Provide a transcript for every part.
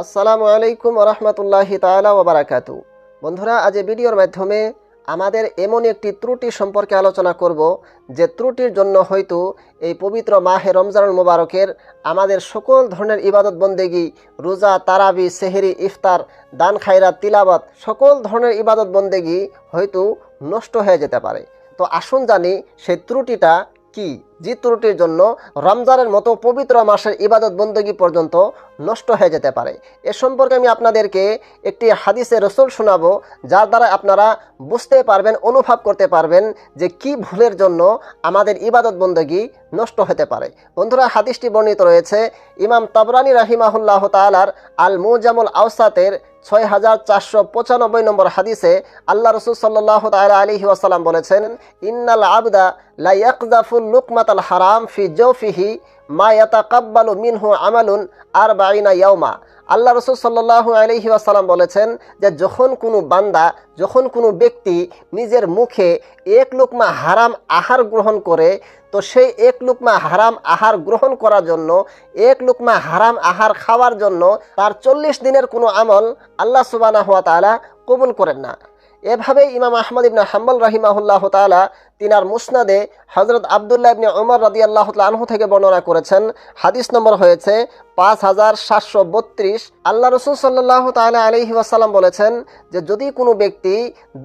আসসালামু আলাইকুম রহমতুল্লাহি তালা ওবরাকাতু বন্ধুরা, আজ ভিডিওর মাধ্যমে আমাদের এমন একটি ত্রুটি সম্পর্কে আলোচনা করব, যে ত্রুটির জন্য হয়তো এই পবিত্র মাহে রমজানুল মোবারকের আমাদের সকল ধরনের ইবাদত বন্দেগি, রোজা, তারাবি, সেহেরি, ইফতার, দান, খায়রাত তিলাবাত সকল ধরনের ইবাদত বন্দেগি হয়তো নষ্ট হয়ে যেতে পারে। তো আসুন জানি সেই ত্রুটিটা কি? যে ত্রুটির জন্য রমজানের মতো পবিত্র মাসের ইবাদত বন্দগি পর্যন্ত নষ্ট হয়ে যেতে পারে। এ সম্পর্কে আমি আপনাদেরকে একটি হাদিসে রসুল শোনাবো, যার দ্বারা আপনারা বুঝতে পারবেন, অনুভব করতে পারবেন যে কি ভুলের জন্য আমাদের ইবাদত বন্দগি নষ্ট হতে পারে। বন্ধুরা, হাদিসটি বর্ণিত রয়েছে, ইমাম তাবরানি রাহিমাহুল্লাহ তালার আল মুজামুল আউসাতের ছয় হাজার চারশো পঁচানব্বই নম্বর হাদিসে আল্লাহ রসুল সাল্লাহ তালা আলী ওয়াসাল্লাম বলেছেন, ইন্নাল আবদা লাইয়াকজাফুল লুকমাতাল হারাম ফি জৌফিহি মা ইয়াতাকাব্বালু মিনহু আমালুন আর বাইনা ইয়াউমা। আল্লাহ রসুল সাল্লাহ আলহি আসাল্লাম বলেছেন যে যখন কোনো বান্দা, যখন কোনো ব্যক্তি নিজের মুখে এক লুকমা হারাম আহার গ্রহণ করে, তো সেই এক লুকমা হারাম আহার গ্রহণ করার জন্য, এক লুকমা হারাম আহার খাওয়ার জন্য তার চল্লিশ দিনের কোনো আমল আল্লাহ সুবানা হাত তালা কবুল করেন না। এভাবে ইমাম আহমদ ইবনা হাম্বল রাহিমাহুল্লাহ তালা তিনার মুসনাদে হজরত আবদুল্লাহ ইবনে ওমর রাদি আল্লাহ আনহু থেকে বর্ণনা করেছেন। হাদিস নম্বর হয়েছে পাঁচ হাজার সাতশো বত্রিশ। আল্লাহ রসুল সাল্লাহ তালা আলহি ওয়াসাল্লাম বলেছেন যে যদি কোনো ব্যক্তি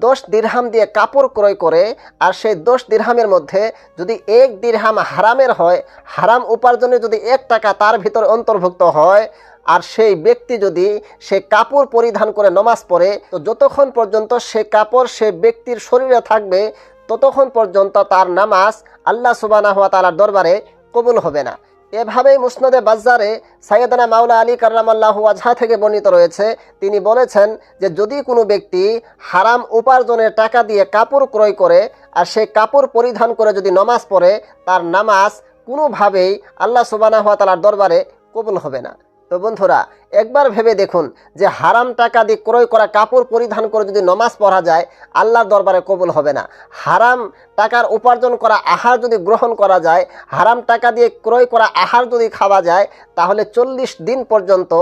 দশ দিরহাম দিয়ে কাপড় ক্রয় করে, আর সেই দশ দিরহামের মধ্যে যদি এক দিরহাম হারামের হয়, হারাম উপার্জনে যদি এক টাকা তার ভিতর অন্তর্ভুক্ত হয়, আর সেই ব্যক্তি যদি সে কাপড় পরিধান করে নমাজ পড়ে, তো যতক্ষণ পর্যন্ত সে কাপড় সে ব্যক্তির শরীরে থাকবে, ততক্ষণ পর্যন্ত তার নামাজ আল্লাহ সুবানা হওয়া তালার দরবারে কবুল হবে না। এভাবেই মুসনাদে বাজারে সাইয়েদানা মাওলা আলী কার্লামাল্লাহ আজহা থেকে বর্ণিত রয়েছে। তিনি বলেছেন যে, যদি কোনো ব্যক্তি হারাম উপার্জনের টাকা দিয়ে কাপড় ক্রয় করে আর সেই কাপড় পরিধান করে যদি নামাজ পড়ে, তার নামাজ কোনোভাবেই আল্লাহ সুবানা হাতালার দরবারে কবুল হবে না। তো বন্ধুরা, একবার ভেবে দেখুন যে হারাম টাকা দিয়ে ক্রয় করা কাপড় পরিধান করে যদি নমাজ পড়া যায়, আল্লাহর দরবারে কবুল হবে না। হারাম টাকার উপার্জন করা আহার যদি গ্রহণ করা যায়, হারাম টাকা দিয়ে ক্রয় করা আহার যদি খাওয়া যায়, তাহলে চল্লিশ দিন পর্যন্ত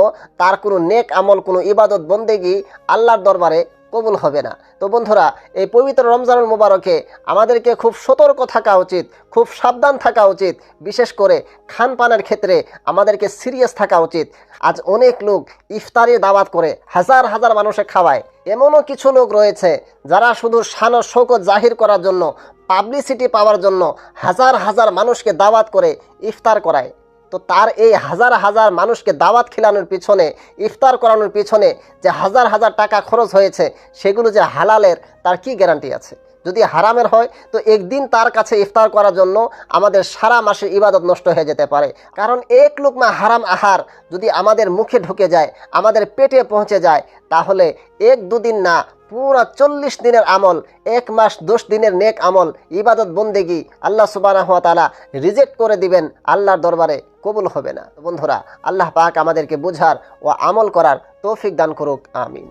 তার কোনো নেক আমল, কোনো ইবাদত, বন্দেগি আল্লাহর দরবারে কবুল হবে না। তো বন্ধুরা, এই পবিত্র রমজানুল মুবারকে আমাদেরকে খুব সতর্ক থাকা উচিত, খুব সাবধান থাকা উচিত। বিশেষ করে খান পানের ক্ষেত্রে আমাদেরকে সিরিয়াস থাকা উচিত। আজ অনেক লোক ইফতারি দাওয়াত করে হাজার হাজার মানুষে খাওয়ায়। এমনও কিছু লোক রয়েছে যারা শুধু শান ও শৌকত জাহির করার জন্য, পাবলিসিটি পাওয়ার জন্য হাজার হাজার মানুষকে দাওয়াত করে ইফতার করায়। তো তার এই হাজার হাজার মানুষকে দাওয়াত খেলানোর পিছনে, ইফতার করানোর পিছনে যে হাজার হাজার টাকা খরচ হয়েছে, সেগুলো যে হালালের, তার কি গ্যারান্টি আছে? যদি হারামের হয়, তো একদিন তার কাছে ইফতার করার জন্য আমাদের সারা মাসের ইবাদত নষ্ট হয়ে যেতে পারে। কারণ এক লুকমা হারাম আহার যদি আমাদের মুখে ঢুকে যায়, আমাদের পেটে পৌঁছে যায়, তাহলে এক দুদিন না, পুরো চল্লিশ দিনের আমল, এক মাস দশ দিনের নেক আমল, ইবাদত বন্দেগি আল্লাহ সুবানা হাত তালা রিজেক্ট করে দিবেন আল্লাহর দরবারে, কবুল হবে না। বন্ধুরা, আল্লাহ পাক আমাদেরকে বুঝার ও আমল করার তৌফিক দান করুক, আমিন।